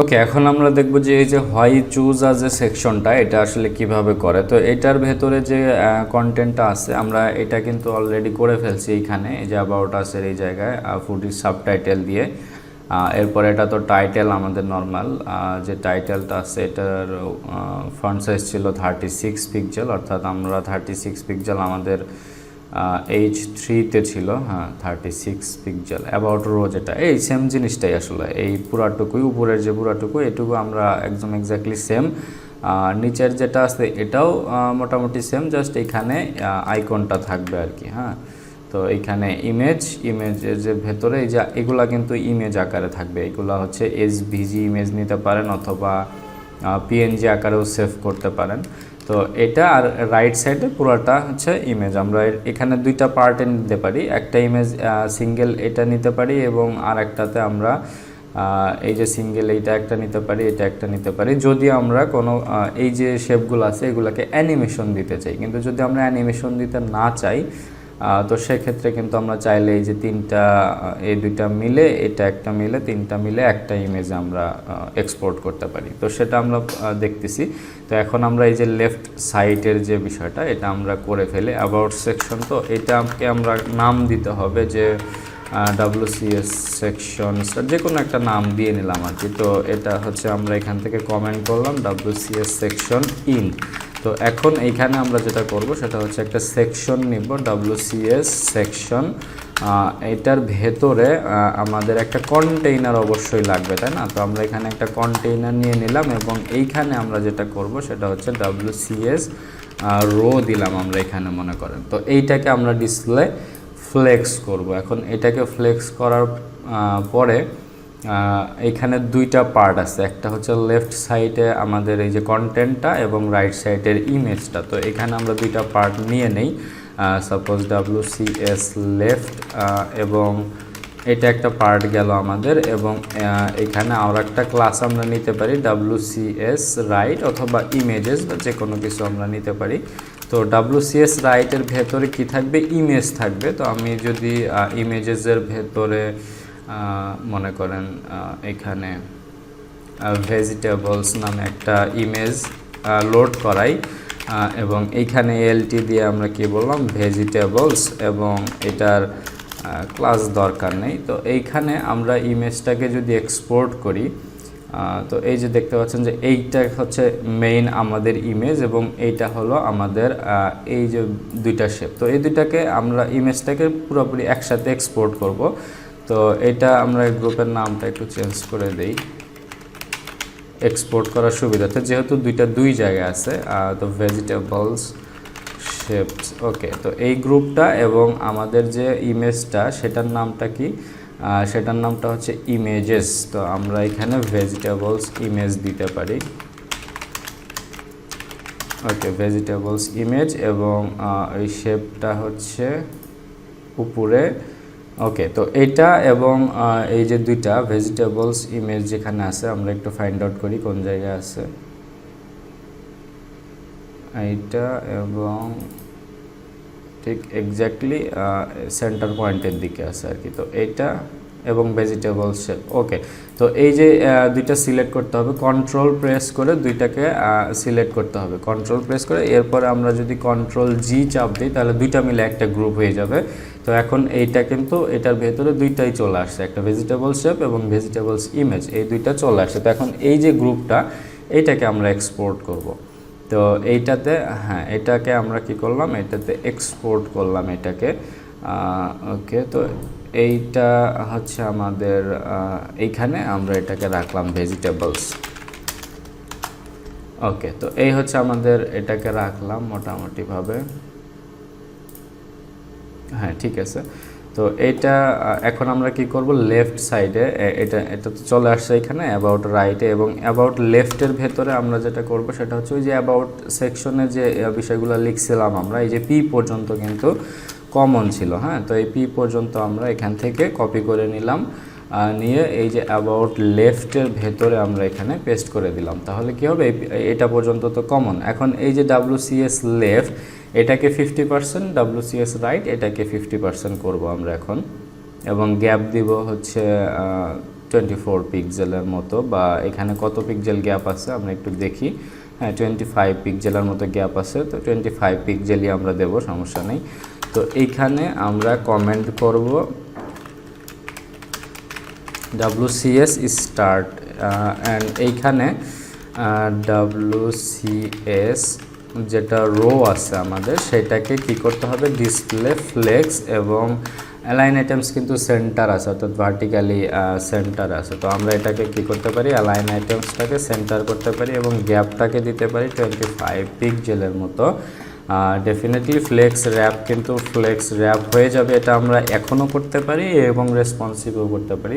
ওকে এখন আমরা দেখব যে এই যে হোয়াই চুজ আজ এ সেকশনটা এটা আসলে কীভাবে করে? তো এটার ভেতরে যে কন্টেন্টটা আছে, আমরা এটা কিন্তু অলরেডি করে ফেলছি এইখানে, এই যে অ্যাবাউট আছে এই জায়গায় ফুটির সাবটাইটেল দিয়ে। এরপর এটা তো টাইটেল আমাদের নর্মাল যে টাইটেলটা আছে, এটার ফ্রন্ট সাইজ ছিল থার্টি সিক্স পিক্সেল অর্থাৎ আমরা থার্টি সিক্স পিক্সেল আমাদের এইচ থ্রিতে ছিল হ্যাঁ thirty six pixel about row যেটা, এই সেম জিনিসটাই আসলে, এই পুরাটুকুই, উপরের যে পুরাটুকু এটুকু আমরা একদম এক্স্যাক্টলি সেম নিচের যেটা আছে, এটাও মোটামুটি সেম জাস্ট এখানে আইকনটা থাকবে আর কি হ্যাঁ। তো এইখানে ইমেজ ইমেজের যে ভেতরে, এই যে, এগুলা কিন্তু ইমেজ আকারে থাকবে। এগুলা হচ্ছে এস ভিজি ইমেজ নিতে পারেন অথবা পিএনজি আকারেও সেভ করতে পারেন। তো এটা আর রাইট সাইডে পুরোটা হচ্ছে ইমেজ আমরা এখানে দুইটা পার্টে নিতে পারি। একটা ইমেজ সিঙ্গেল এটা নিতে পারি এবং আর একটাতে আমরা এই যে সিঙ্গেল এইটা একটা নিতে পারি, এটা একটা নিতে পারি। যদি আমরা কোনো এই যে শেপগুলো আছে, এগুলোকে অ্যানিমেশন দিতে চাই। কিন্তু যদি আমরা অ্যানিমেশন দিতে না চাই তো সেক্ষেত্রে কিন্তু আমরা চাইলে এই যে তিনটা এই দুইটা মিলে, এটা একটা মিলে, তিনটা মিলে একটা ইমেজ আমরা এক্সপোর্ট করতে পারি। তো সেটা আমরা দেখতেছি। তো এখন আমরা এই যে লেফট সাইডের যে বিষয়টা, এটা আমরা করে ফেলি। অ্যাবাউট সেকশন তো এটাকে আমরা নাম দিতে হবে যে ডাব্লিউসিএস সেকশন যে কোনো একটা নাম দিয়ে নিলাম আর কি। তো এটা হচ্ছে আমরা এখান থেকে কমেন্ট করলাম ডাব্লিউসিএস সেকশন ইন তো এখন এইখানে আমরা যেটা করব সেটা হচ্ছে একটা সেকশন নিব ডাব্লিউসিএস সেকশন এটার ভেতরে আমাদের একটা কন্টেইনার অবশ্যই লাগবে, তাই না? তো আমরা এখানে একটা কন্টেইনার নিয়ে নিলাম এবং এইখানে আমরা যেটা করব সেটা হচ্ছে ডাব্লিউসিএস রো দিলাম আমরা এখানে, মনে করেন। তো এইটাকে আমরা ডিসপ্লে ফ্লেক্স করব। এখন এটাকে ফ্লেক্স করার পরে এখানে দুইটা পার্ট আছে। একটা হচ্ছে লেফট সাইডে আমাদের এই যে কন্টেন্টটা এবং রাইট সাইডের ইমেজটা তো এখানে আমরা দুইটা পার্ট নিয়ে নেই। Suppose W C S left এবং এটা একটা পার্ট গেল আমাদের এবং এখানে আর একটা ক্লাস আমরা নিতে পারি। ডাব্লিউ সি এস রাইট অথবা ইমেজেস বা যে কোনো কিছু আমরা নিতে পারি। তো ডাব্লিউসিএস রাইটের ভেতরে কি থাকবে? ইমেজ থাকবে। তো আমি যদি ইমেজেসের ভেতরে মনে করেন এখানে ভেজিটেবলস নামে একটা ইমেজ লোড করাই এবং এইখানে এলটি দিয়ে আমরা কি বললাম? ভেজিটেবলস এবং এটার ক্লাস দরকার নেই। তো এইখানে আমরা ইমেজটাকে যদি এক্সপোর্ট করি তো এই যে দেখতে পাচ্ছেন যে এইটা হচ্ছে মেইন আমাদের ইমেজ এবং এইটা হলো আমাদের এই যে দুইটা শেপ তো এই দুইটাকে আমরা ইমেজটাকে পুরোপুরি একসাথে এক্সপোর্ট করব। তো এটা আমরা এই গ্রুপের নামটা একটু চেঞ্জ করে দেই। এক্সপোর্ট করার সুবিধাতে, যেহেতু দুইটা দুই জায়গায় আছে তো ভেজিটেবলস শেপস ওকে তো এই গ্রুপটা এবং আমাদের যে ইমেজটা সেটার নামটা কি? সেটার নামটা হচ্ছে ইমেজেস তো আমরা এখানে ভেজিটেবলস ইমেজ দিতে পারি। ওকে ভেজিটেবলস ইমেজ এবং এই শেপটা হচ্ছে উপরে। ওকে তো এটা এবং এই যে দুইটা ভেজিটেবলস ইমেজ যেখানে আছে, আমরা একটু ফাইন্ড আউট করি কোন জায়গায় আছে। এইটা এবং ঠিক এক্স্যাক্টলি সেন্টার পয়েন্টের দিকে আছে আর কি। তো এইটা এবং ভেজিটেবল শেপ ওকে তো এই যে দুইটা সিলেক্ট করতে হবে কন্ট্রোল প্রেস করে দুইটাকে সিলেক্ট করতে হবে। কন্ট্রোল প্রেস করে, এরপরে আমরা যদি কন্ট্রোল জি চাপ দিই, তাহলে দুইটা মিলে একটা গ্রুপ হয়ে যাবে। তো এখন এইটা কিন্তু, এটার ভেতরে দুইটাই চলে আসছে, একটা ভেজিটেবল শেপ এবং ভেজিটেবলস ইমেজ এই দুইটা চলে আসছে। তো এখন এই যে গ্রুপটা এইটাকে আমরা এক্সপোর্ট করব। তো এইটাতে হ্যাঁ এটাকে আমরা কি করলাম? এটাতে এক্সপোর্ট করলাম এটাকে। ওকে তো এইটা হচ্ছে আমাদের এইখানে আমরা এটাকে রাখলাম ভেজিটেবলস ওকে তো এই হচ্ছে আমাদের এটাকে রাখলাম মোটামুটিভাবে। হ্যাঁ ঠিক আছে। তো এটা এখন আমরা কি করব? লেফট সাইডে এটা এটা তো চলে আসছে এখানে অ্যাবাউট রাইটে এবং অ্যাবাউট লেফটের ভেতরে আমরা যেটা করব সেটা হচ্ছে ওই যে অ্যাবাউট সেকশনে যে বিষয়গুলো লিখছিলাম আমরা, এই যে পি পর্যন্ত কিন্তু কমন ছিল হ্যাঁ? তো এই পি পর্যন্ত আমরা এখান থেকে কপি করে নিলাম নিয়ে এই যে অ্যাবাউট লেফটের ভেতরে আমরা এখানে পেস্ট করে দিলাম। তাহলে কি হবে? এটা পর্যন্ত তো কমন এখন এই যে ডাব্লিউসিএস লেফট এটাকে fifty percent W C S right এটাকে ফিফটি পার্সেন্ট করব আমরা এখন। এবং গ্যাপ দিব হচ্ছে টোয়েন্টি ফোর পিক্সেলের মতো, বা এখানে কত পিক্সেল গ্যাপ আছে আমরা একটু দেখি। হ্যাঁ টোয়েন্টি ফাইভ পিক্সেলের মতো গ্যাপ আছে, তো টোয়েন্টি ফাইভ পিক্সেলই আমরা দেবো, সমস্যা নেই। তো এইখানে আমরা কমেন্ট করব ডাব্লুসিএস স্টার্ট অ্যান্ড এইখানে ডাব্লুসিএস যেটা রো আছে আমাদের, সেটাকে কি করতে হবে? ডিসপ্লে ফ্লেক্স এবং অ্যালাইন আইটেমস কিন্তু সেন্টার আছে, অর্থাৎ ভার্টিক্যালি সেন্টার আছে। তো আমরা এটাকে কি করতে পারি? অ্যালাইন আইটেমসটাকে সেন্টার করতে পারি এবং গ্যাপটাকে দিতে পারি টোয়েন্টি ফাইভ পিকজেলের মতো। ডেফিনেটলি ফ্লেক্স র্যাপ কিন্তু ফ্লেক্স র্যাপ হয়ে যাবে, এটা আমরা এখনও করতে পারি এবং রেসপন্সিভও করতে পারি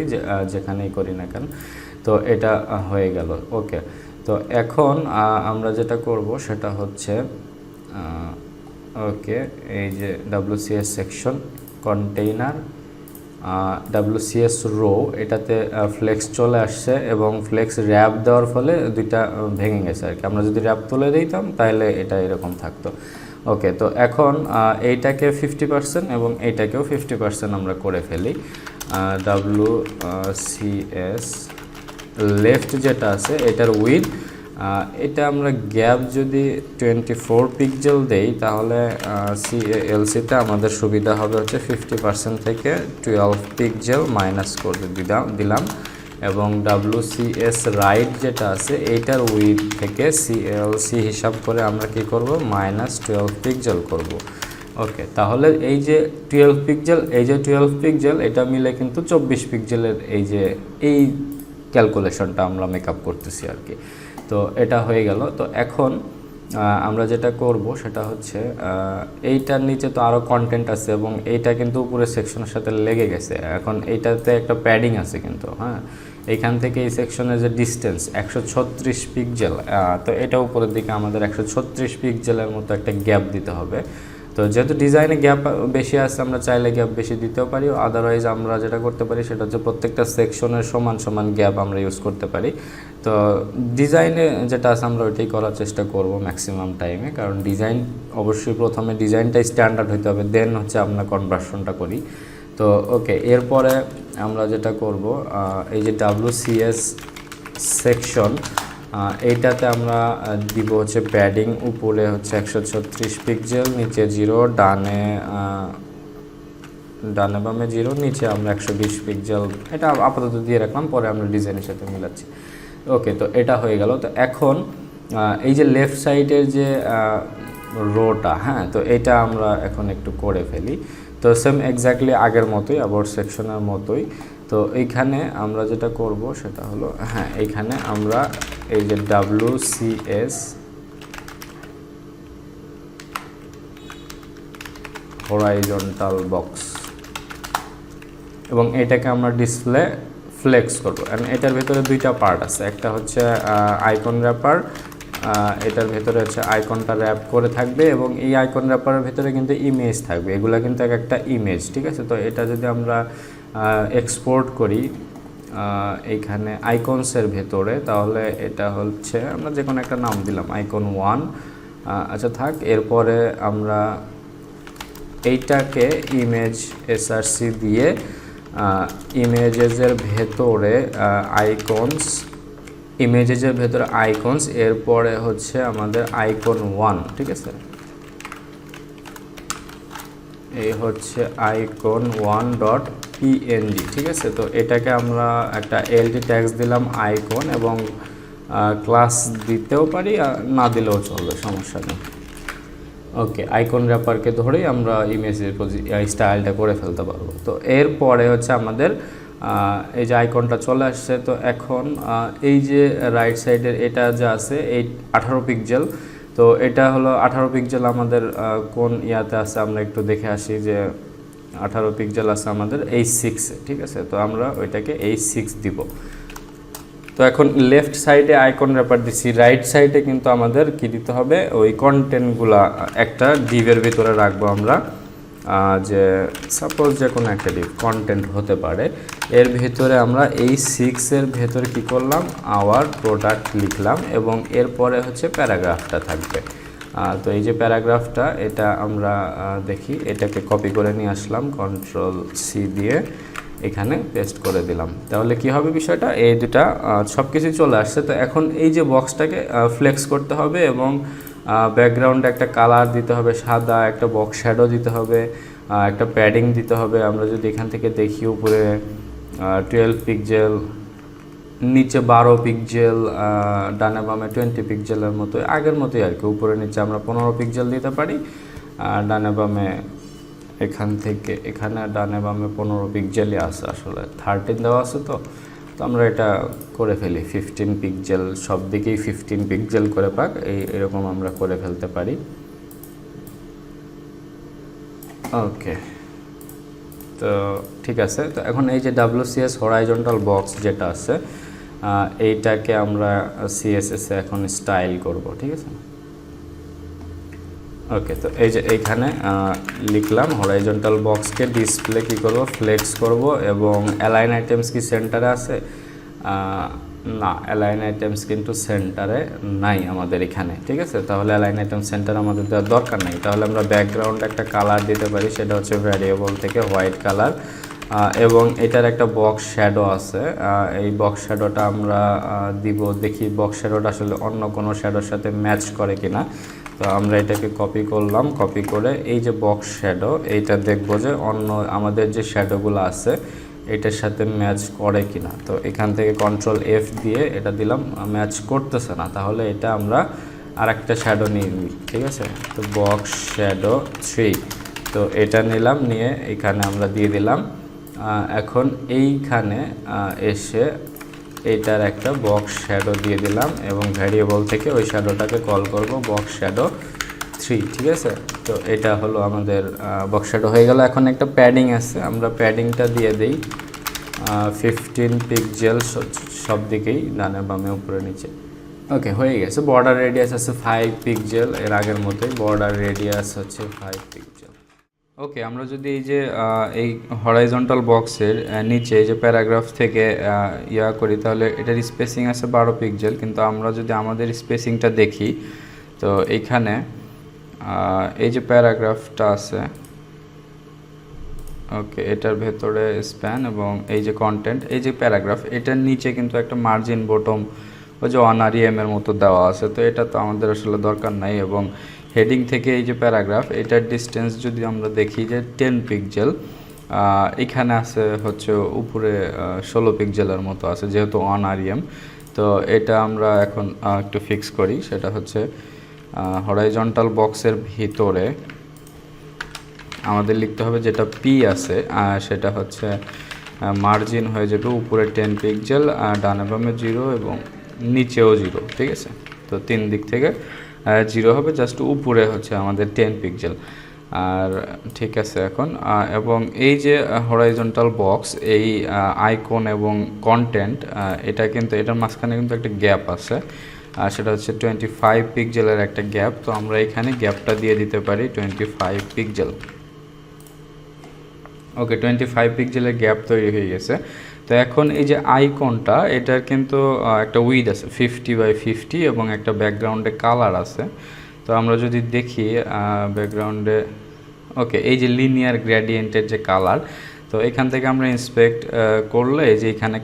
যেখানেই করি না কেন। তো এটা হয়ে গেল ওকে তো এখন আমরা যেটা করব সেটা হচ্ছে ওকে এই যে WCS section container WCS row এটাতে ফ্লেক্স চলে আসছে এবং ফ্লেক্স র্যাপ দেওয়ার ফলে দুইটা ভেঙে গেছে আর কি। আমরা যদি র্যাপ তুলে দিতাম, তাহলে এটা এরকম থাকতো। ওকে তো এখন এইটাকে ফিফটি পার্সেন্ট এবং এইটাকেও ফিফটি পার্সেন্ট আমরা করে ফেলি। ডাব্লু সিএস লেফট যেটা আছে, এটার উইথ এটা আমরা গ্যাপ যদি টোয়েন্টি ফোর পিকজেল দেই, তাহলে সি এলসিতে আমাদের সুবিধা হবে হচ্ছে ফিফটি পার্সেন্ট থেকে টুয়েলভ পিকজেল মাইনাস করে দিলাম দিলাম। এবং ডাব্লু সিএস রাইট যেটা আছে, এইটার উইথ থেকে সিএলসি হিসাব করে আমরা কি করব? মাইনাস টুয়েলভ পিকজেল করব। ওকে তাহলে এই যে টুয়েলভ পিকজেল এই যে টুয়েলভ পিকজেল এটা মিলে কিন্তু চব্বিশ পিকজেলের এই যে, এই ক্যালকুলেশনটা আমরা মেকআপ করতেছি আর কি। তো এটা হয়ে গেল। তো এখন আমরা যেটা করব সেটা হচ্ছে এইটার নিচে তো আরও কন্টেন্ট আছে এবং এইটা কিন্তু উপরে সেকশনের সাথে লেগে গেছে। এখন এইটাতে একটা প্যাডিং আছে কিন্তু হ্যাঁ? এইখান থেকে এই সেকশনের যে ডিস্টেন্স একশো ছত্রিশ পিকজেল তো এটা উপরের দিকে আমাদের একশো ছত্রিশ পিকজেলের মতো একটা গ্যাপ দিতে হবে। তো যেহেতু ডিজাইনে গ্যাপ বেশি আছে, আমরা চাইলে গ্যাপ বেশি দিতেও পারি। আদারওয়াইজ আমরা যেটা করতে পারি সেটা হচ্ছে প্রত্যেকটা সেকশনের সমান সমান গ্যাপ আমরা ইউজ করতে পারি। তো ডিজাইনে যেটা আছে আমরা ওইটাই করার চেষ্টা করব ম্যাক্সিমাম টাইমে কারণ ডিজাইন অবশ্যই প্রথমে ডিজাইনটাই স্ট্যান্ডার্ড হতে হবে দেন হচ্ছে আমরা কনভার্সনটা করি। তো ওকে এরপরে আমরা যেটা করব এই যে ডাব্লুসিএস সেকশন এইটাতে আমরা দিব হচ্ছে প্যাডিং উপরে হচ্ছে একশো ছত্রিশ পিক্সেল নিচে জিরো ডানে ডানে বামে জিরো নিচে আমরা একশো বিশ পিক্সেল এটা আপাতত দিয়ে রাখলাম, পরে আমরা ডিজাইনের সাথে মিলাচ্ছি। ওকে তো এটা হয়ে গেল। তো এখন এই যে লেফট সাইডের যে রোটা হ্যাঁ তো এটা আমরা এখন একটু করে ফেলি। তো সেম এক্স্যাক্টলি আগের মতোই আবার সেকশনের মতোই। তো এইখানে আমরা যেটা করব সেটা হলো হ্যাঁ এইখানে আমরা এই যে ডাব্লু সিএস হরাইজন্টাল বক্স এবং এটাকে আমরা ডিসপ্লে ফ্লেক্স করব। এটার ভেতরে দুইটা পার্ট আছে। একটা হচ্ছে আইকন র্যাপার এটার ভেতরে হচ্ছে আইকনটা র্যাপ করে থাকবে এবং এই আইকন র্যাপারের ভেতরে কিন্তু ইমেজ থাকবে। এগুলা কিন্তু এক একটা ইমেজ ঠিক আছে? তো এটা যদি আমরা এক্সপোর্ট করি এইখানে আইকনসের ভেতরে, তাহলে এটা হচ্ছে, আমরা যে কোনো একটা নাম দিলাম আইকন ওয়ান আচ্ছা থাক, এরপরে আমরা এইটাকে ইমেজ এসআরসি দিয়ে ইমেজেসের ভেতরে আইকনস ইমেজেসের ভেতরে আইকনস এরপরে হচ্ছে আমাদের আইকন ওয়ান ঠিক আছে? এই হচ্ছে আইকন ওয়ান ডট পিএনজি ঠিক আছে? তো এটাকে আমরা একটা এলটি ট্যাক্স দিলাম আইকন এবং ক্লাস দিতেও পারি না দিলেও চলবে, সমস্যা নেই। ওকে আইকন র্যাপারকে ধরেই আমরা ইমেজের স্টাইলটা করে ফেলতে পারব। তো এরপরে হচ্ছে আমাদের এই যে আইকনটা চলে আসছে, তো এখন এই যে রাইট সাইডের এটা যা আছে, এই আঠারো পিক্সেল তো এটা হলো আঠারো পিক্সেল আমাদের কোন ইয়াতে আছে আমরা একটু দেখে আসি যে আঠারো পিক্সেল আছে আমাদের এই সিক্সে ঠিক আছে? তো আমরা ওইটাকে এই সিক্স দিব। তো এখন লেফট সাইডে আইকন র্যাপার দিছি রাইট সাইডে কিন্তু আমাদের কি দিতে হবে? ওই কন্টেন্টগুলা একটা ডিভের ভিতরে রাখব আমরা। যে সাপোজ যে কোনো একটা ডিভ কন্টেন্ট হতে পারে, এর ভেতরে আমরা এই সিক্সের ভেতরে কি করলাম? আওয়ার প্রোডাক্ট লিখলাম এবং এরপরে হচ্ছে প্যারাগ্রাফটা থাকবে। তো এই যে প্যারাগ্রাফটা, এটা আমরা দেখি, এটাকে কপি করে নিয়ে আসলাম কন্ট্রোল সি দিয়ে এখানে পেস্ট করে দিলাম। তাহলে কি হবে বিষয়টা? এই দুটা সব কিছুই চলে আসছে। তো এখন এই যে বক্সটাকে ফ্লেক্স করতে হবে এবং ব্যাকগ্রাউন্ডে একটা কালার দিতে হবে, সাদা, একটা বক্স শ্যাডো দিতে হবে একটা প্যাডিং দিতে হবে। আমরা যদি এখান থেকে দেখি উপরে টুয়েলভ পিকজেল নিচে বারো পিকজেল ডানে বামে টোয়েন্টি পিকজেলের মতো আগের মতোই আর কি। উপরে নিচে আমরা পনেরো পিকজেল দিতে পারি, আর ডানে বামে এখান থেকে, এখানে ডানে বামে পনেরো পিকজেলই আছে আসলে। থার্টিন দেওয়া আছে তো? তো আমরা এটা করে ফেলি। ফিফটিন পিকজেল সব দিকেই ফিফটিন পিকজেল করে পাক, এই, এরকম আমরা করে ফেলতে পারি। ওকে। তো ঠিক আছে, তো এখন এই যে ডাব্লিউসিএস হরাইজন্টাল বক্স যেটা আছে এইটাকে আমরা সিএসএস এখন স্টাইল করব, ঠিক আছে? ওকে তো এই যে এইখানে লিখলাম হরাইজন্টাল বক্সকে ডিসপ্লে কি করব? ফ্লেক্স করব এবং অ্যালাইন আইটেমস কি সেন্টারে আছে? না অ্যালাইন আইটেমস কিন্তু সেন্টারে নাই আমাদের এখানে, ঠিক আছে? তাহলে অ্যালাইন আইটেম সেন্টার আমাদের দেওয়ার দরকার নেই। তাহলে আমরা ব্যাকগ্রাউন্ড একটা কালার দিতে পারি, সেটা হচ্ছে ভ্যারিয়েবল থেকে হোয়াইট কালার এবং এটার একটা বক্স শ্যাডো আছে। এই বক্স শ্যাডোটা আমরা দিব, দেখি বক্স শ্যাডোটা আসলে অন্য কোনো শ্যাডোর সাথে ম্যাচ করে কিনা। তো আমরা এটাকে কপি করলাম কপি করে এই যে বক্স শ্যাডো এইটা দেখব যে অন্য আমাদের যে শ্যাডোগুলো আছে, এটার সাথে ম্যাচ করে কিনা। তো এখান থেকে কন্ট্রোল এফ দিয়ে এটা দিলাম ম্যাচ করতেছে না। তাহলে এটা আমরা আর একটা শ্যাডো নিয়ে নিই, ঠিক আছে? তো বক্স শ্যাডো থ্রি তো এটা নিলাম, নিয়ে এখানে আমরা দিয়ে দিলাম। এখন এইখানে এসে এইটার একটা বক্স শ্যাডো দিয়ে দিলাম এবং ভ্যারিয়েবল থেকে ওই শ্যাডোটাকে কল করব বক্স শ্যাডো থ্রি ঠিক আছে? তো এটা হলো আমাদের বক্স শ্যাডো হয়ে গেল। এখন একটা প্যাডিং আছে, আমরা প্যাডিংটা দিয়ে দিই ফিফটিন পিকজেল সব দিকেই, ডানে বামে, উপরে, নিচে। ওকে হয়ে গেছে। বর্ডার রেডিয়াস আছে ফাইভ পিকজেল এর আগের মতোই। বর্ডার রেডিয়াস হচ্ছে ফাইভ পিকজেল ওকে আমরা যদি এই যে এই হরাইজন্টাল বক্সের নিচে এই যে প্যারাগ্রাফ থেকে ইয়া করি, তাহলে এটার স্পেসিং আছে বারো পিক্সেল কিন্তু আমরা যদি আমাদের স্পেসিংটা দেখি, তো এইখানে এই যে প্যারাগ্রাফটা আছে ওকে এটার ভেতরে স্প্যান এবং এই যে কন্টেন্ট এই যে প্যারাগ্রাফ এটার নিচে কিন্তু একটা মার্জিন বটম ওই যে আরিএম এর মতো দেওয়া আছে, তো এটা তো আমাদের আসলে দরকার নাই এবং হেডিং থেকে এই যে প্যারাগ্রাফ এটার ডিস্টেন্স যদি আমরা দেখি যে টেন পিক্সেল এখানে আছে হচ্ছে উপরে ষোলো পিক্সেলের মতো আছে, যেহেতু ওয়ান আরিএম তো এটা আমরা এখন একটু ফিক্স করি, সেটা হচ্ছে হরাইজন্টাল বক্সের ভিতরে আমাদের লিখতে হবে যেটা পি আছে সেটা হচ্ছে মার্জিন হয়ে যাবে উপরে টেন পিক্সেল ডানে বামে জিরো এবং নিচেও জিরো ঠিক আছে? তো তিন দিক থেকে জিরো হবে জাস্ট উপরে হচ্ছে আমাদের টেন পিক্সেল আর ঠিক আছে এখন এবং এই যে হরাইজন্টাল বক্স এই আইকন এবং কন্টেন্ট এটা কিন্তু, এটার মাঝখানে কিন্তু একটা গ্যাপ আছে। আর সেটা হচ্ছে টোয়েন্টি ফাইভ পিক্সেলের একটা গ্যাপ তো আমরা এখানে গ্যাপটা দিয়ে দিতে পারি twenty five pixel okay twenty five পিক্সেলের গ্যাপ তৈরি হয়ে গেছে। তো এখন এই যে আইকনটা এটার কিন্তু একটা উইড আছে ফিফটি বাই ফিফটি এবং একটা ব্যাকগ্রাউন্ডে কালার আছে। তো আমরা যদি দেখি ব্যাকগ্রাউন্ডে ওকে এই যে লিনিয়ার গ্র্যাডিয়েন্টের যে কালার তো এখান থেকে আমরা ইন্সপেক্ট করলে যে এখানে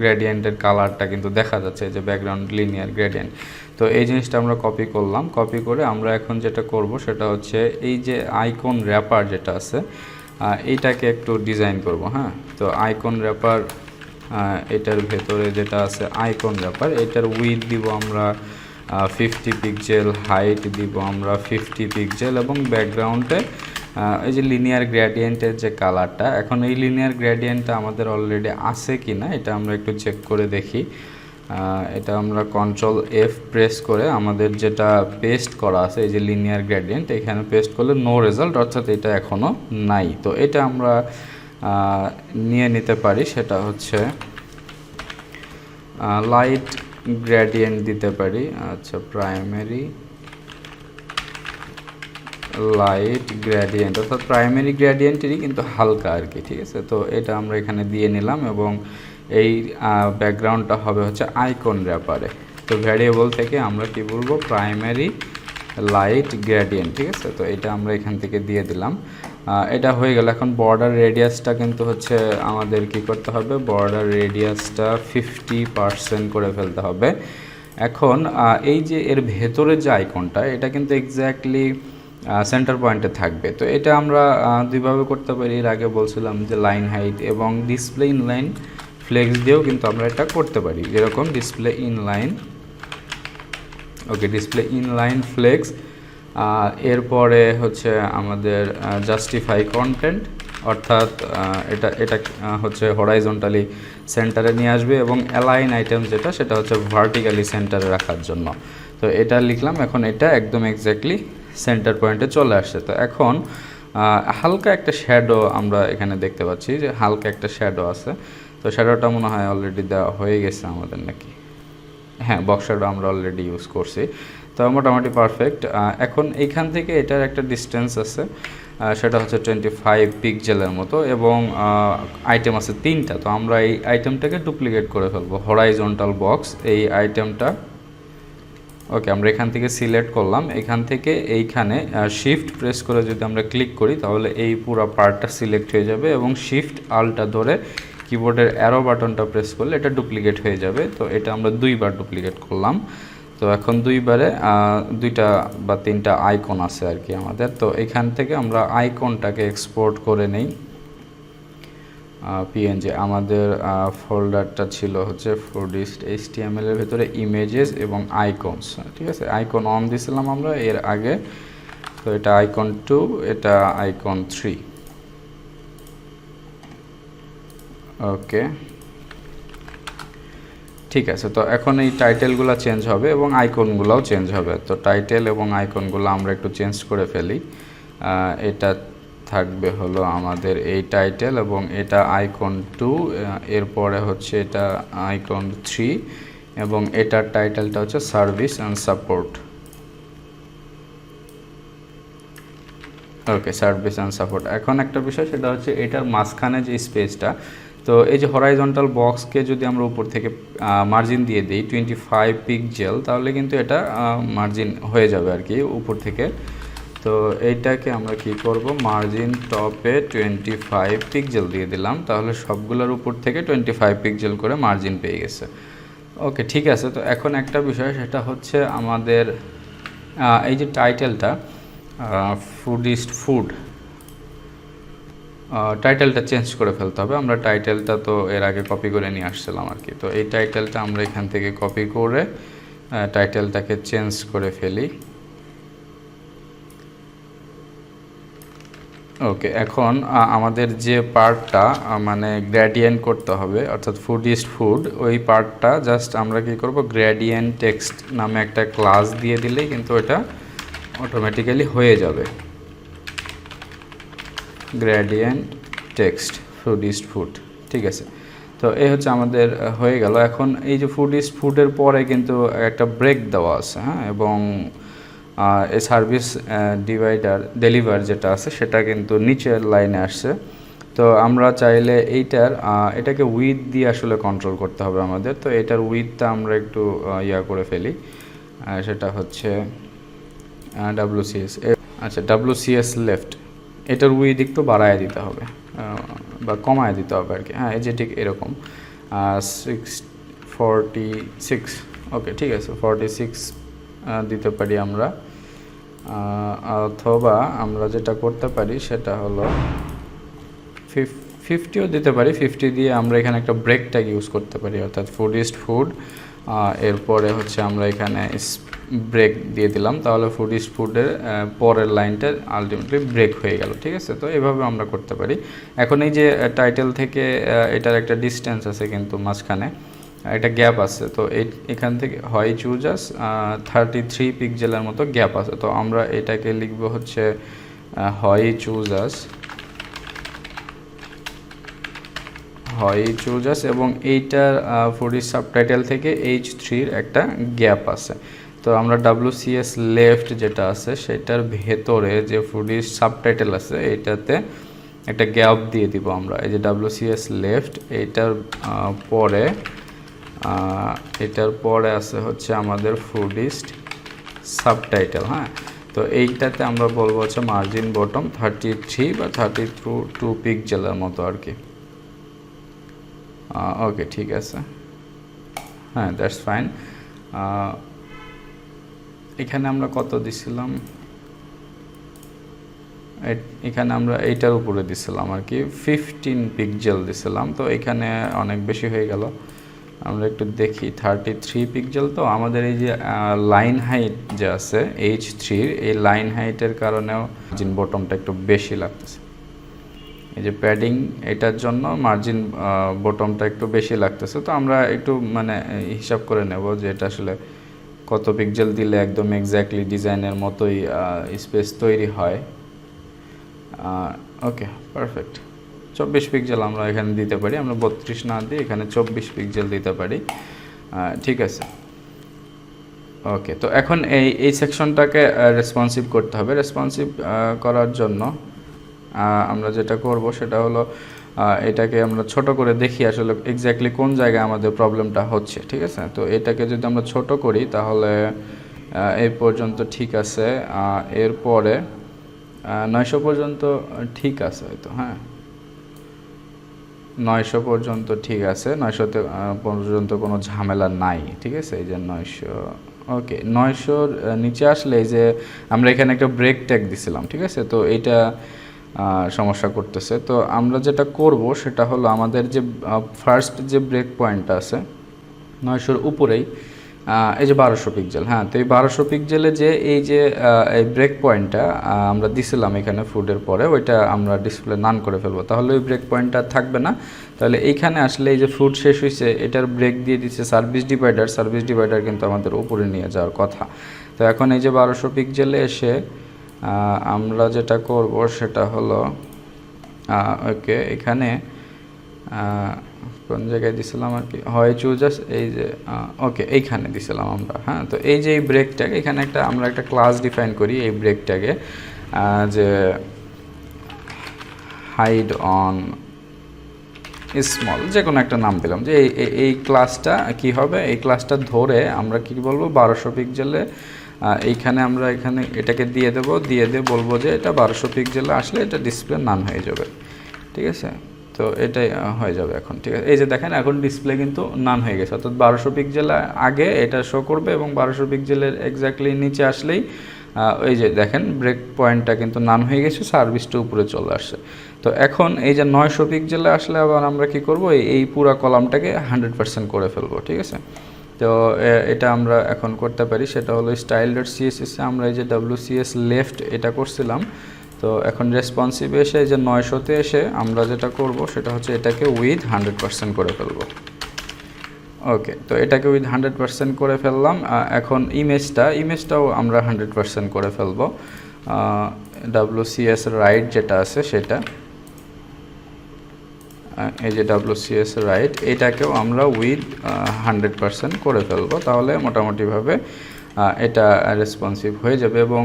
গ্র্যাডিয়েন্টের কালারটা কিন্তু দেখা যাচ্ছে যে ব্যাকগ্রাউন্ড লিনিয়ার গ্র্যাডিয়েন্ট তো এই জিনিসটা আমরা কপি করলাম। কপি করে আমরা এখন যেটা করব, সেটা হচ্ছে এই যে আইকন র্যাপার যেটা আছে এইটাকে একটু ডিজাইন করব হ্যাঁ? তো আইকন র্যাপার এটার ভেতরে যেটা আছে আইকন র্যাপার এটার উইথ দিব আমরা ফিফটি পিক্সেল হাইট দিব আমরা ফিফটি পিক্সেল এবং ব্যাকগ্রাউন্ডে এই যে লিনিয়ার গ্র্যাডিয়েন্টের যে কালারটা এখন এই লিনিয়ার গ্র্যাডিয়েন্টটা আমাদের অলরেডি আছে কি না এটা আমরা একটু চেক করে দেখি। এটা আমরা কন্ট্রোল এফ প্রেস করে আমাদের যেটা পেস্ট করা আছে, এই যে লিনিয়ার গ্রেডিয়েন্ট এখানে পেস্ট করলে নো রেজাল্ট অর্থাৎ এটা এখনও নাই। তো এটা আমরা নিয়ে নিতে পারি, সেটা হচ্ছে লাইট গ্রেডিয়েন্ট দিতে পারি। আচ্ছা প্রাইমারি লাইট গ্রেডিয়েন্ট অর্থাৎ প্রাইমারি গ্রেডিয়েন্টেরই কিন্তু হালকা আর কি, ঠিক আছে? তো এটা আমরা এখানে দিয়ে নিলাম এবং এই ব্যাকগ্রাউন্ডটা হবে হচ্ছে আইকন র্যাপারে তো ভ্যারিয়েবল থেকে আমরা কি বলব? প্রাইমারি লাইট গ্রেডিয়েন্ট ঠিক আছে? তো এটা আমরা এখান থেকে দিয়ে দিলাম। এটা হয়ে গেল। এখন বর্ডার রেডিয়াসটা কিন্তু হচ্ছে আমাদের কি করতে হবে? বর্ডার রেডিয়াসটা ফিফটি পার্সেন্ট করে ফেলতে হবে। এখন এই যে এর ভেতরে যে আইকনটা এটা কিন্তু এক্স্যাক্টলি সেন্টার পয়েন্টে থাকবে। তো এটা আমরা দুইভাবে করতে পারি। এর আগে বলছিলাম যে লাইন হাইট এবং ডিসপ্লে ইন লাইন ফ্লেক্স দিয়েও কিন্তু আমরা এটা করতে পারি। যেরকম display inline okay display inline flex এরপরে হচ্ছে আমাদের জাস্টিফাই কন্টেন্ট অর্থাৎ এটা এটা হচ্ছে হরাইজন্টালি সেন্টারে নিয়ে আসবে এবং অ্যালাইন আইটেম যেটা, সেটা হচ্ছে ভার্টিক্যালি সেন্টারে রাখার জন্য। তো এটা লিখলাম, এখন এটা একদম এক্স্যাক্টলি সেন্টার পয়েন্টে চলে আসছে। তো এখন হালকা একটা শ্যাডো আমরা এখানে দেখতে পাচ্ছি যে হালকা একটা শ্যাডো আছে। তো শ্যাডোটা মনে হয় অলরেডি দেওয়া হয়ে গেছে আমাদের নাকি? হ্যাঁ বক্সারটা আমরা অলরেডি ইউজ করছি। তো মোটামুটি পারফেক্ট এখন এইখান থেকে এটার একটা ডিস্টেন্স আছে। সেটা হচ্ছে টোয়েন্টি ফাইভ পিকজেলের মতো এবং আইটেম আছে তিনটা। তো আমরা এই আইটেমটাকে ডুপ্লিকেট করে ফেলব। হরাইজন্টাল বক্স এই আইটেমটা ওকে আমরা এখান থেকে সিলেক্ট করলাম। এখান থেকে এইখানে শিফট প্রেস করে যদি আমরা ক্লিক করি, তাহলে এই পুরো পার্টটা সিলেক্ট হয়ে যাবে এবং শিফট আলটা ধরে কিবোর্ডের অ্যারো বাটনটা প্রেস করলে এটা ডুপ্লিকেট হয়ে যাবে। তো এটা আমরা দুইবার ডুপ্লিকেট করলাম। তো এখন দুইবারে দুইটা বা তিনটা আইকন আছে আর কি আমাদের। তো এখান থেকে আমরা আইকনটাকে এক্সপোর্ট করে নেই। পিএনজি আমাদের ফোল্ডারটা ছিল হচ্ছে ফোরডিস্ট এইচটিএমএল এর ভেতরে ইমেজেস এবং আইকনস ঠিক আছে? আইকন অন দিয়েছিলাম আমরা, এর আগে। তো এটা আইকন টু এটা আইকন থ্রি ওকে ঠিক আছে, তো এখন এই টাইটেলগুলো চেঞ্জ হবে এবং আইকনগুলোও চেঞ্জ হবে। তো টাইটেল এবং আইকনগুলো আমরা একটু চেঞ্জ করে ফেলি। এটা থাকবে হলো আমাদের এই টাইটেল এবং এটা আইকন টু এরপরে হচ্ছে এটা আইকন থ্রি এবং এটার টাইটেলটা হচ্ছে service and support okay service and support এখন একটা বিষয়, সেটা হচ্ছে এটার মাঝখানে যে স্পেসটা তো এই যে হরাইজন্টাল বক্সকে যদি আমরা উপর থেকে মার্জিন দিয়ে দিই টোয়েন্টি ফাইভ পিকজেল তাহলে কিন্তু এটা মার্জিন হয়ে যাবে আর কি উপর থেকে। তো এইটাকে আমরা কি করব? মার্জিন টপে টোয়েন্টি ফাইভ পিকজেল দিয়ে দিলাম, তাহলে সবগুলোর উপর থেকে টোয়েন্টি ফাইভ পিকজেল করে মার্জিন পেয়ে গেছে। ওকে, ঠিক আছে, তো এখন একটা বিষয়, সেটা হচ্ছে আমাদের এই যে টাইটেলটা ফুডিস্ট ফুড টাইটেলটা চেঞ্জ করে ফেলতে হবে। আমরা টাইটেলটা তো এর আগে কপি করে নিয়ে আসছিলাম আর কি। তো এই টাইটেলটা আমরা এখান থেকে কপি করে টাইটেলটাকে চেঞ্জ করে ফেলি। ওকে এখন আমাদের যে পার্টটা মানে গ্র্যাডিয়েন্ট করতে হবে, অর্থাৎ ফুড ইস্ট ফুড ওই পার্টটা জাস্ট আমরা কি করব গ্র্যাডিয়েন্ট টেক্সট নামে একটা ক্লাস দিয়ে দিলেই কিন্তু এটা অটোমেটিক্যালি হয়ে যাবে। Gradient text food east food ঠিক আছে? তো এই হচ্ছে আমাদের হয়ে গেল। এখন এই যে ফুড ইস্ট ফুডের পরে কিন্তু একটা ব্রেক দেওয়া আছে হ্যাঁ? এবং এই সার্ভিস ডিভাইডার ডেলিভার যেটা আছে, সেটা কিন্তু নিচের লাইনে আসছে। তো আমরা চাইলে এইটার এটাকে উইথ দিয়ে আসলে কন্ট্রোল করতে হবে আমাদের। তো এটার উইথটা আমরা একটু ইয়া করে ফেলি। সেটা হচ্ছে ডাব্লুসিএস আচ্ছা ডাব্লুসিএস লেফট এটার উইথ একটু বাড়ায় দিতে হবে বা কমায় দিতে হবে আর কি। হ্যাঁ এই যে ঠিক এরকম। সিক্স সিক্স ওকে ঠিক আছে ফর্টি সিক্স দিতে পারি আমরা। অথবা আমরা যেটা করতে পারি সেটা হলো ফিফটিও দিতে পারি। ফিফটি দিয়ে আমরা এখানে একটা ব্রেক ট্যাগ ইউজ করতে পারি, অর্থাৎ ফুড ইস্ট ফুড এরপরে হচ্ছে আমরা এখানে ব্রেক দিয়ে দিলাম, তাহলে ফুড ইস্ট ফুডের পরের লাইনটা আলটিমেটলি ব্রেক হয়ে গেল, ঠিক আছে? তো এভাবে আমরা করতে পারি। এখন এই যে টাইটেল থেকে এটার একটা ডিস্টেন্স আছে কিন্তু মাঝখানে, একটা গ্যাপ আছে, তো এখান থেকে হয় চুজাস থার্টি থ্রি পিকজেলের মতো গ্যাপ আছে, তো আমরা এটাকে লিখব হচ্ছে হয় চুজাস হয় চুজাস এবং এইটার ফুডি সাবটাইটেল থেকে এইচ থ্রির একটা গ্যাপ আছে। তো আমরা ডাব্লুসিএস লেফট যেটা আছে, সেটার ভেতরে যে ফুডি সাবটাইটেল আছে এইটাতে একটা গ্যাপ দিয়ে দিব আমরা। এই যে ডাব্লুসিএস লেফট এইটার পরে এটার পরে আছে হচ্ছে আমাদের ফুডিস্ট সাবটাইটেল হ্যাঁ? তো এইটাতে আমরা বলব হচ্ছে মার্জিন বটম থার্টি থ্রি বা থার্টি টু টু পিকজেলের মতো আর কি। ওকে ঠিক আছে। হ্যাঁ দ্যাটস ফাইন এখানে আমরা কত দিছিলাম? এখানে আমরা এইটার উপরে দিছিলাম আর কি ফিফটিন পিকজেল দিছিলাম। তো এখানে অনেক বেশি হয়ে গেল। আমরা একটু দেখি থার্টি থ্রি পিকজেল তো আমাদের এই যে লাইন হাইট যে আছে এইচ থ্রির এই লাইন হাইটের কারণেও জিন বটমটা একটু বেশি লাগতেছে। এই যে প্যাডিং এটার জন্য মার্জিন বটমটা একটু বেশি লাগতেছে। তো আমরা একটু মানে হিসাব করে নেব যে এটা আসলে কত পিক্সেল দিলে একদম এক্স্যাক্টলি ডিজাইনের মতোই স্পেস তৈরি হয়। ওকে পারফেক্ট চব্বিশ পিক্সেল আমরা এখানে দিতে পারি, আমরা বত্রিশ না দিয়ে এখানে চব্বিশ পিক্সেল দিতে পারি। ঠিক আছে। ওকে তো এখন এই এই সেকশনটাকে রেসপন্সিভ করতে হবে। রেসপন্সিভ করার জন্য আমরা যেটা করব সেটা হলো এটাকে আমরা ছোট করে দেখি আসলে এক্স্যাক্টলি কোন জায়গায় আমাদের প্রবলেমটা হচ্ছে ঠিক আছে? তো এটাকে যদি আমরা ছোট করি তাহলে এই পর্যন্ত ঠিক আছে এরপরে নয়শো পর্যন্ত ঠিক আছে হয়তো হ্যাঁ? নয়শো পর্যন্ত ঠিক আছে নয়শোতে পর্যন্ত কোনো ঝামেলা নাই ঠিক আছে? এই যে নয়শো ওকে নয়শোর নিচে আসলে এই যে আমরা এখানে একটা ব্রেক ট্যাগ দিছিলাম ঠিক আছে? তো আহ, সমস্যা করতেছে। তো আমরা যেটা করব সেটা হলো আমাদের যে ফার্স্ট যে ব্রেক পয়েন্টটা আছে, নয়শোর উপরেই এই যে বারোশো পিক্সেল হ্যাঁ তো এই বারোশো পিক্সেলে যে এই যে এই ব্রেক পয়েন্টটা আমরা দিছিলাম এখানে ফুডের পরে, ওইটা আমরা ডিসপ্লে নান করে ফেলব। তাহলে ওই ব্রেক পয়েন্টটা থাকবে না। তাহলে এইখানে আসলে এই যে ফুড শেষ হয়েছে এটার ব্রেক দিয়ে দিচ্ছে সার্ভিস ডিভাইডার সার্ভিস ডিভাইডার কিন্তু আমাদের উপরে নিয়ে যাওয়ার কথা। তো এখন এই যে বারোশো পিক্সেলে এসে আমরা যেটা করব সেটা হলো ওকে, এখানে কোন জায়গায় দিছিলাম আর কি? হয় চুজাস এই যে ওকে, এইখানে দিছিলাম আমরা হ্যাঁ? তো এই যে এই ব্রেকটাকে এখানে একটা, আমরা একটা ক্লাস ডিফাইন করি এই ব্রেকটাকে যে হাইড অন স্মল যে কোনো একটা নাম দিলাম, যে এই, এই- ক্লাসটা কি হবে? এই ক্লাসটা ধরে আমরা কি বলব? বারোশো পিক্সেলে এইখানে আমরা এখানে এটাকে দিয়ে দেবো, দিয়ে দিয়ে বলব যে এটা বারোশো পিক্সেলে আসলে এটা ডিসপ্লে নান হয়ে যাবে। ঠিক আছে? তো এটাই হয়ে যাবে এখন। ঠিক আছে? এই যে দেখেন, এখন ডিসপ্লে কিন্তু নান হয়ে গেছে। অর্থাৎ বারোশো পিক্সেল আগে এটা শো করবে এবং বারোশো পিক্সেলের এক্স্যাক্টলি নিচে আসলেই ওই যে দেখেন ব্রেক পয়েন্টটা কিন্তু নান হয়ে গেছে সার্ভিসটা উপরে চলে আসছে। তো এখন এই যে নয়শো পিক্সেলে আসলে আবার আমরা কি করব? এই এই পুরো কলামটাকে হান্ড্রেড পার্সেন্ট করে ফেলব। ঠিক আছে? তো এটা আমরা এখন করতে পারি। সেটা হলো স্টাইল ডট সিএসএস আমরা এই যে ডাব্লিউ সিএস লেফট এটা করছিলাম। তো, এখন রেসপন্সিভ এসে এই যে নয়শোতে এসে আমরা যেটা করব সেটা হচ্ছে এটাকে উইথ হান্ড্রেড পার্সেন্ট করে ফেলব। ওকে, তো এটাকে উইথ হান্ড্রেড পার্সেন্ট করে ফেললাম। এখন ইমেজটা ইমেজটাও আমরা হান্ড্রেড পার্সেন্ট করে ফেলব। ডাব্লিউ সিএস রাইট যেটা আছে সেটা। এই যে ডাব্লুসিএস রাইট এটাকেও আমরা উইথ হান্ড্রেড পারসেন্ট করে ফেলব। তাহলে মোটামুটিভাবে এটা রেসপন্সিভ হয়ে যাবে এবং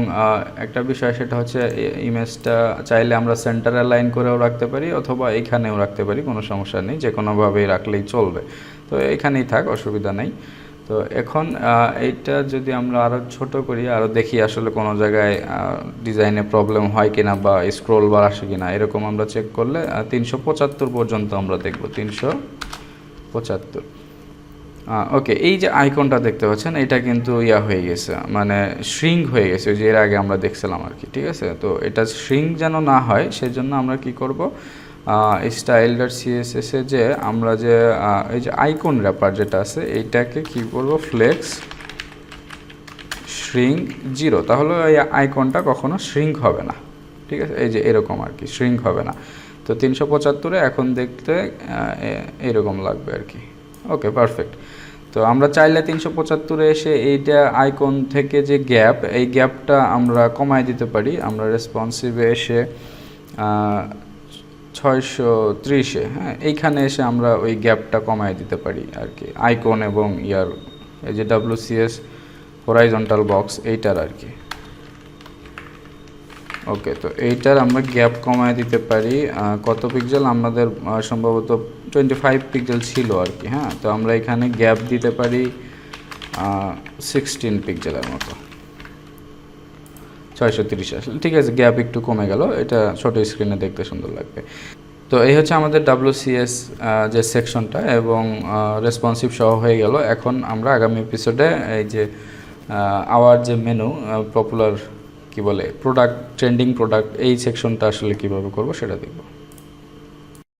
একটা বিষয় সেটা হচ্ছে ইমেজটা চাইলে আমরা সেন্টার লাইন করেও রাখতে পারি অথবা এখানেও রাখতে পারি, কোনো সমস্যা নেই যে কোনোভাবেই রাখলেই চলবে। তো এখানেই থাক, অসুবিধা নেই। তো এখন এইটা যদি আমরা আরও ছোট করি আরও দেখি আসলে কোনো জায়গায় ডিজাইনে প্রবলেম হয় কিনা বা স্ক্রোল বার আসে কিনা, এরকম আমরা চেক করলে তিনশো পঁচাত্তর পর্যন্ত আমরা দেখব, তিনশো পঁচাত্তর। ওকে এই যে আইকনটা দেখতে পাচ্ছেন, এটা কিন্তু ইয়া হয়ে গেছে মানে শ্রিঙ্ক হয়ে গেছে যে এর আগে আমরা দেখছিলাম আর কি, ঠিক আছে? তো এটা শ্রিঙ্ক যেন না হয়, সেজন্য আমরা কি করব স্টাইল ডট সিএসএস যে আমরা যে এই যে আইকন র্যাপার যেটা আছে এইটাকে কি করব ফ্লেক্স শ্রিঙ্ক জিরো তাহলে এই আইকনটা কখনো শ্রিঙ্ক হবে না। ঠিক আছে? এই যে এরকম আর কি শ্রিঙ্ক হবে না। তো তিনশো পঁচাত্তরে এখন দেখতে এরকম লাগবে আর কি। ওকে পারফেক্ট তো আমরা চাইলে তিনশো পঁচাত্তরে এসে এইটা আইকন থেকে যে গ্যাপ এই গ্যাপটা আমরা কমায় দিতে পারি। আমরা রেসপন্সিভে এসে ছয়শো ত্রিশে হ্যাঁ এইখানে এসে আমরা ওই গ্যাপটা কমায় দিতে পারি আর কি। আইকন এবং ইয়ার, এই যে ডাব্লিউসিএস হরাইজন্টাল বক্স এইটার আর কি। ওকে, তো এইটার আমরা গ্যাপ কমায় দিতে পারি। কত পিক্সেল আমাদের সম্ভবত টোয়েন্টি ফাইভ পিক্সেল ছিল আর কি হ্যাঁ। তো আমরা এখানে গ্যাপ দিতে পারি সিক্সটিন পিক্সেলের মতো। ছয়শো তিরিশ আসলে। ঠিক আছে গ্যাপ একটু কমে গেল, এটা ছোট স্ক্রিনে দেখতে সুন্দর লাগবে। তো এই হচ্ছে আমাদের ডাব্লিউসিএস যে সেকশনটা এবং রেসপন্সিভ সহ হয়ে গেল। এখন আমরা আগামী এপিসোডে এই যে আওয়ার যে মেনু পপুলার কি বলে প্রোডাক্ট ট্রেন্ডিং প্রোডাক্ট এই সেকশনটা আসলে কীভাবে করব সেটা দেখব।